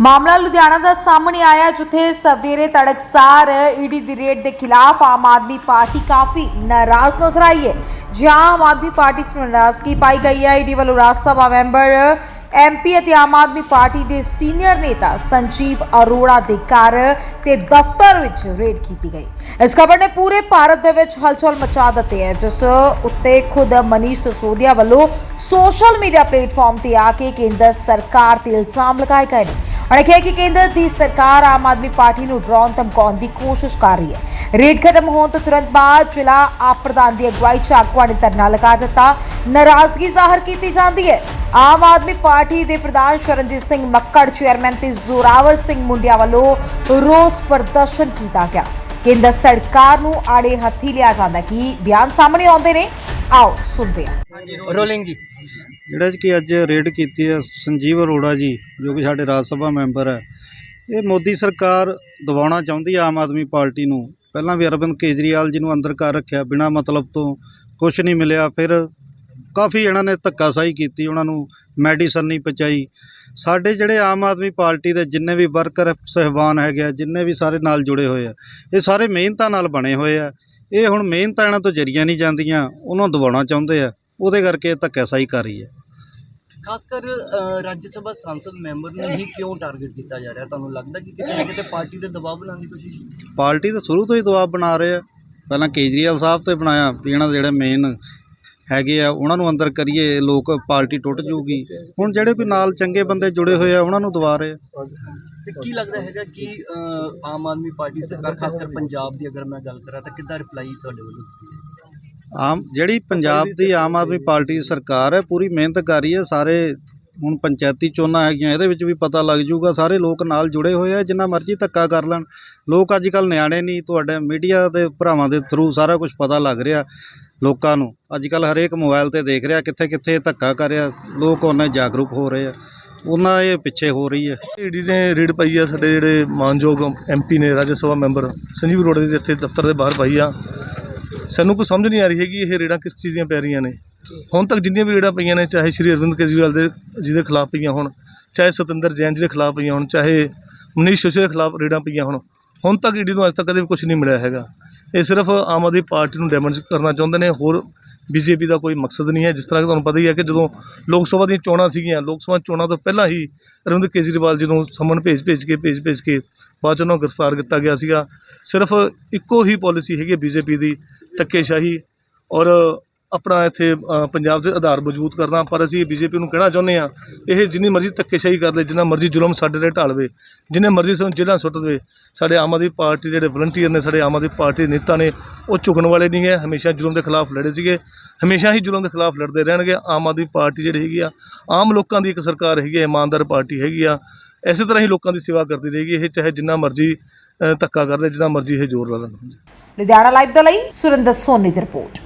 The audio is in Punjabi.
ਮਾਮਲਾ ਲੁਧਿਆਣਾ ਦਾ ਸਾਹਮਣੇ ਆਇਆ, ਜਿੱਥੇ ਸਵੇਰੇ ਤੜਕਸਾਰ ਈਡੀ ਦੀ ਰੇਡ ਦੇ ਖਿਲਾਫ ਆਮ ਆਦਮੀ ਪਾਰਟੀ ਕਾਫੀ ਨਾਰਾਜ਼ ਨਜ਼ਰ ਆਈ ਹੈ। ਜਿਹਾਂ ਆਮ ਆਦਮੀ ਪਾਰਟੀ ਚ ਨਾਰਾਜ਼ਗੀ ਪਾਈ ਗਈ ਹੈ। ਈਡੀ ਵੱਲੋਂ ਰਾਜ ਸਭਾ ਮੈਂਬਰ ਐਮਪੀ ਅਤੇ ਆਮ ਆਦਮੀ ਪਾਰਟੀ ਦੇ ਸੀਨੀਅਰ ਨੇਤਾ ਸੰਜੀਵ ਅਰੋੜਾ ਦੇ ਘਰ ਤੇ ਦਫ਼ਤਰ ਵਿੱਚ ਰੇਡ ਕੀਤੀ ਗਈ। ਇਸ ਖਬਰ ਨੇ ਪੂਰੇ ਭਾਰਤ ਦੇ ਵਿੱਚ ਹਲਚਲ ਮਚਾ ਦਿੱਤੀ ਹੈ, ਜਿਸ ਉੱਤੇ ਖੁਦ ਮਨੀਸ਼ ਸਿਸੋਦੀਆ ਵੱਲੋਂ ਸੋਸ਼ਲ ਮੀਡੀਆ ਪਲੇਟਫਾਰਮ ਤੇ ਆ ਕੇ ਕੇਂਦਰ ਸਰਕਾਰ ਤੇ ਇਲਜ਼ਾਮ ਲਗਾਏ ਗਏ ਨੇ। ਉਹਨਾਂ ਕਿਹਾ ਕਿ ਕੇਂਦਰ ਦੀ ਸਰਕਾਰ ਆਮ ਆਦਮੀ ਪਾਰਟੀ ਨੂੰ ਦੀ ਕੋਸ਼ਿਸ਼ ਕਰ ਰਹੀ ਹੈ। ਰੇਡ ਖਤਮ ਹੋਣ ਤੋਂ ਤੁਰੰਤ ਬਾਅਦ ਜ਼ਿਲ੍ਹਾ ਆਪ ਪ੍ਰਧਾਨ ਦੀ ਅਗਵਾਈ ਚ ਆਗੂਆਂ ਨੇ ਧਰਨਾ ਲਗਾ ਦਿੱਤਾ। ਨਾਰਾਜ਼ਗੀ ਜ਼ਾਹਰ ਕੀਤੀ ਜਾਂਦੀ ਹੈ। ਆਮ ਆਦਮੀ ਪਾਰਟੀ ਦੇ ਪ੍ਰਧਾਨ ਸ਼ਰਨਜੀਤ ਸਿੰਘ ਮੱਕੜ, ਚੇਅਰਮੈਨ ਤੇ ਜ਼ੋਰਾਵਰ ਸਿੰਘ ਮੁੰਡਿਆ ਵੱਲੋਂ ਰੋਸ ਪ੍ਰਦਰਸ਼ਨ ਕੀਤਾ ਗਿਆ। ਕੇਂਦਰ ਸਰਕਾਰ ਨੂੰ ਆੜੇ ਹੱਥੀ ਲਿਆ ਜਾਂਦਾ ਕਿ ਬਿਆਨ ਸਾਹਮਣੇ ਆਉਂਦੇ ਨੇ। ਆਓ ਸੁਣਦੇ ਹਾਂ। ਰੋਲਿੰਗ ਜੀ। ਜਿਹੜਾ ਕਿ ਅੱਜ ਰੇਡ ਕੀਤੀ ਹੈ ਸੰਜੀਵ ਅਰੋੜਾ ਜੀ, ਜੋ ਕਿ ਸਾਡੇ ਰਾਜ ਸਭਾ ਮੈਂਬਰ ਹੈ। ਇਹ ਮੋਦੀ ਸਰਕਾਰ ਦਬਾਉਣਾ ਚਾਹੁੰਦੀ ਹੈ ਆਮ ਆਦਮੀ ਪਾਰਟੀ ਨੂੰ। ਪਹਿਲਾਂ ਵੀ ਅਰਵਿੰਦ ਕੇਜਰੀਵਾਲ ਜੀ ਨੂੰ ਅੰਦਰ ਕਰ ਰੱਖਿਆ, ਬਿਨਾਂ ਮਤਲਬ ਤੋਂ ਕੁਝ ਨਹੀਂ ਮਿਲਿਆ। ਫਿਰ ਕਾਫੀ ਇਹਨਾਂ ਨੇ ਧੱਕਾਸ਼ਾਹੀ ਕੀਤੀ, ਉਹਨਾਂ ਨੂੰ ਮੈਡੀਸਨ ਨਹੀਂ ਪਹੁੰਚਾਈ। ਸਾਡੇ ਜਿਹੜੇ ਆਮ ਆਦਮੀ ਪਾਰਟੀ ਦੇ ਜਿੰਨੇ ਵੀ ਵਰਕਰ, ਸਹਿਬਾਨ ਹੈਗੇ ਆ, ਜਿੰਨੇ ਵੀ ਸਾਰੇ ਨਾਲ ਜੁੜੇ ਹੋਏ ਆ, ਇਹ ਸਾਰੇ ਮਿਹਨਤਾਂ ਨਾਲ ਬਣੇ ਹੋਏ ਆ। ਇਹ ਹੁਣ ਮਿਹਨਤਾਂ ਇਹਨਾਂ ਤੋਂ ਜਰੀਆਂ ਨਹੀਂ ਜਾਂਦੀਆਂ, ਉਹਨਾਂ ਨੂੰ ਦਬਾਉਣਾ ਚਾਹੁੰਦੇ ਆ। ਉਹਦੇ ਕਰਕੇ ਧੱਕਾਸ਼ਾਹੀ ਕਰ ਰਹੀ ਹੈ। ਖਾਸ ਕਰ ਅ, ਰਾਜ ਸਭਾ ਸੰਸਦ ਮੈਂਬਰ ਨੂੰ ਹੀ ਕਿਉਂ ਟਾਰਗੇਟ ਕੀਤਾ ਜਾ ਰਿਹਾ? ਤੁਹਾਨੂੰ ਲੱਗਦਾ ਕਿ ਕਿਤੇ ਨਾ ਕਿਤੇ ਪਾਰਟੀ ਤੇ ਦਬਾਅ ਬਣਾਉਣ ਦੀ ਕੋਸ਼ਿਸ਼ ਪਾਰਟੀ ਤਾਂ ਸ਼ੁਰੂ ਤੋਂ ਹੀ ਦਬਾਅ ਬਣਾ ਰਹੇ ਆ। ਪਹਿਲਾਂ ਕੇਜਰੀਵਾਲ ਸਾਹਿਬ ਤੇ ਬਣਾਇਆ ਵੀ ਇਹਨਾਂ ਦੇ ਜਿਹੜੇ ਮੇਨ ਹੈਗੇ ਆ ਉਹਨਾਂ ਨੂੰ ਅੰਦਰ ਕਰੀਏ ਲੋਕ ਪਾਰਟੀ ਟੁੱਟ ਜੂਗੀ ਹੁਣ ਜਿਹੜੇ ਕੋਈ ਨਾਲ ਚੰਗੇ ਬੰਦੇ ਜੁੜੇ ਹੋਏ ਆ ਉਹਨਾਂ ਨੂੰ ਦਬਾ ਰਹੇ ਆ। ਤੇ ਕੀ ਲੱਗਦਾ ਹੈਗਾ ਕਿ ਅ, ਆਮ ਆਦਮੀ ਪਾਰਟੀ ਸਰਕਾਰ ਖਾਸ ਕਰ ਪੰਜਾਬ ਦੀ ਅਗਰ ਮੈਂ ਗੱਲ ਕਰਾਂ ਤਾਂ ਕਿੱਦਾਂ ਰਿਪਲਾਈ ਤੁਹਾਡੇ ਵੱਲੋਂ ਹੈ? ਆਮ, ਜਿਹੜੀ ਪੰਜਾਬ ਦੀ ਆਮ ਆਦਮੀ ਪਾਰਟੀ ਦੀ ਸਰਕਾਰ ਹੈ, ਪੂਰੀ ਮਿਹਨਤ ਕਰ ਰਹੀ ਹੈ, ਸਾਰੇ ਹੁਣ ਪੰਚਾਇਤੀ ਚੋਣਾਂ ਹੈਗੀਆਂ, ਇਹਦੇ ਵਿੱਚ ਵੀ ਪਤਾ ਲੱਗ ਜਾਊਗਾ, ਸਾਰੇ ਲੋਕ ਨਾਲ ਜੁੜੇ ਹੋਏ ਆ, ਜਿੰਨਾ ਮਰਜ਼ੀ ਧੱਕਾ ਕਰ ਲੈਣ। ਲੋਕ ਅੱਜ ਕੱਲ ਨਿਆਣੇ ਨਹੀਂ, ਤੁਹਾਡੇ ਮੀਡੀਆ ਦੇ ਭਰਾਵਾਂ ਦੇ ਥਰੂ ਸਾਰਾ ਕੁਝ ਪਤਾ ਲੱਗ ਰਿਹਾ ਲੋਕਾਂ ਨੂੰ। ਅੱਜ ਕੱਲ ਹਰੇਕ ਮੋਬਾਈਲ ਤੇ ਦੇਖ ਰਿਹਾ ਕਿੱਥੇ ਕਿੱਥੇ ਧੱਕਾ ਕਰ ਰਿਹਾ, ਲੋਕ ਉਹਨਾਂ ਜਾਗਰੂਕ ਹੋ ਰਹੇ ਆ। ਉਹਨਾਂ ਇਹ ਪਿੱਛੇ ਹੋ ਰਹੀ ਹੈ। ਈਡੀ ਨੇ ਰੇਡ ਪਾਈ ਆ, ਸਾਡੇ ਜਿਹੜੇ ਮਾਨਯੋਗ ਐਮਪੀ ਨੇ, ਰਾਜ ਸਭਾ ਮੈਂਬਰ ਸੰਜੀਵ ਅਰੋੜਾ ਦੇ ਇੱਥੇ ਦਫ਼ਤਰ ਦੇ ਬਾਹਰ ਪਾਈ ਆ। ਸਾਨੂੰ ਕੋਈ ਸਮਝ ਨਹੀਂ ਆ ਰਹੀ ਹੈਗੀ ਇਹ ਰੇੜਾਂ ਕਿਸ ਚੀਜ਼ ਦੀਆਂ ਪੈ ਰਹੀਆਂ ਨੇ। ਹੁਣ ਤੱਕ ਜਿੰਨੀਆਂ ਵੀ ਰੇੜਾਂ ਪਈਆਂ ਨੇ, ਚਾਹੇ ਸ਼੍ਰੀ ਅਰਵਿੰਦ ਕੇਜਰੀਵਾਲ ਦੇ ਜੀ ਦੇ ਖਿਲਾਫ ਪਈਆਂ ਹੋਣ, ਚਾਹੇ ਸਤਿੰਦਰ ਜੈਨ ਜੀ ਦੇ ਖਿਲਾਫ ਪਈਆਂ ਹੋਣ, ਚਾਹੇ ਮਨੀਸ਼ ਸਿਸੋਦੀਆ ਦੇ ਖਿਲਾਫ ਰੇੜਾਂ ਪਈਆਂ ਹੋਣ ਹੁਣ ਤੱਕ ਈਡੀ ਨੂੰ ਅੱਜ ਤੱਕ ਕਦੇ ਵੀ ਕੁਝ ਨਹੀਂ ਮਿਲਿਆ ਹੈਗਾ। ਇਹ ਸਿਰਫ ਆਮ ਆਦਮੀ ਪਾਰਟੀ ਨੂੰ ਡੈਮੇਜ ਕਰਨਾ ਚਾਹੁੰਦੇ ਨੇ, ਹੋਰ ਬੀਜੇਪੀ ਦਾ ਕੋਈ ਮਕਸਦ ਨਹੀਂ ਹੈ। ਜਿਸ ਤਰ੍ਹਾਂ ਕਿ ਤੁਹਾਨੂੰ ਪਤਾ ਹੀ ਹੈ ਕਿ ਜਦੋਂ ਲੋਕ ਸਭਾ ਦੀਆਂ ਚੋਣਾਂ ਸੀਗੀਆਂ, ਲੋਕ ਸਭਾ ਚੋਣਾਂ ਤੋਂ ਪਹਿਲਾਂ ਹੀ ਅਰਵਿੰਦ ਕੇਜਰੀਵਾਲ ਜੀ ਨੂੰ ਸਮਨ ਭੇਜ ਭੇਜ ਕੇ, ਭੇਜ ਭੇਜ ਕੇ ਬਾਅਦ 'ਚ ਉਹਨਾਂ ਨੂੰ ਗ੍ਰਿਫਤਾਰ ਕੀਤਾ ਗਿਆ ਸੀਗਾ। ਸਿਰਫ ਇੱਕੋ ਹੀ ਪਾਲਿਸੀ ਹੈਗੀ ਬੀਜੇਪੀ ਦੀ, ਧੱਕੇਸ਼ਾਹੀ ਔਰ ਆਪਣਾ ਇੱਥੇ ਪੰਜਾਬ ਦੇ ਆਧਾਰ ਮਜ਼ਬੂਤ ਕਰਨਾ ਪਰ ਅਸੀਂ ਬੀਜੇਪੀ ਨੂੰ ਕਹਿਣਾ ਚਾਹੁੰਦੇ ਹਾਂ, ਇਹ ਜਿੰਨੀ ਮਰਜ਼ੀ ਧੱਕੇਸ਼ਾਹੀ ਕਰ ਲੇ, ਜਿੰਨਾ ਮਰਜ਼ੀ ਜ਼ੁਲਮ ਸਾਡੇ ਤੇ ਢਾਲਵੇ ਜਿੰਨੇ ਮਰਜ਼ੀ ਸਾਨੂੰ ਜੇਲ੍ਹਾਂ ਸੁੱਟ ਦੇਵੇ। ਸਾਡੇ ਆਮ ਆਦਮੀ ਪਾਰਟੀ ਜਿਹੜੇ ਵਲੰਟੀਅਰ ਨੇ, ਸਾਡੇ ਆਮ ਆਦਮੀ ਪਾਰਟੀ ਦੇ ਨੇਤਾ ਨੇ, ਉਹ ਝੁਕਣ ਵਾਲੇ ਨਹੀਂ ਹੈ। ਹਮੇਸ਼ਾ ਜ਼ੁਲਮ ਦੇ ਖਿਲਾਫ ਲੜੇ ਸੀਗੇ, ਹਮੇਸ਼ਾ ਹੀ ਜ਼ੁਲਮ ਦੇ ਖਿਲਾਫ ਲੜਦੇ ਰਹਿਣਗੇ। ਆਮ ਆਦਮੀ ਪਾਰਟੀ ਜਿਹੜੀ ਹੈਗੀ ਆ, ਆਮ ਲੋਕਾਂ ਦੀ ਇੱਕ ਸਰਕਾਰ ਹੈਗੀ ਹੈ ਇਮਾਨਦਾਰ ਪਾਰਟੀ ਹੈਗੀ ਆ, ਇਸੇ ਤਰ੍ਹਾਂ ਹੀ ਲੋਕਾਂ ਦੀ ਸੇਵਾ ਕਰਦੀ ਰਹੇਗੀ। ਇਹ ਚਾਹੇ ਜਿੰਨਾ ਮਰਜ਼ੀ ਧੱਕਾ ਕਰ ਲੈ, ਜਿੰਨਾ ਮਰਜ਼ੀ ਇਹ ਜ਼ੋਰ ਲਾ ਲੈਣ। ਲੁਧਿਆਣਾ ਲਾਈਵ ਦੇ ਲਈ ਸੁਰਿੰਦਰ ਸੋਨੀ ਦੀ ਰਿਪੋਰਟ।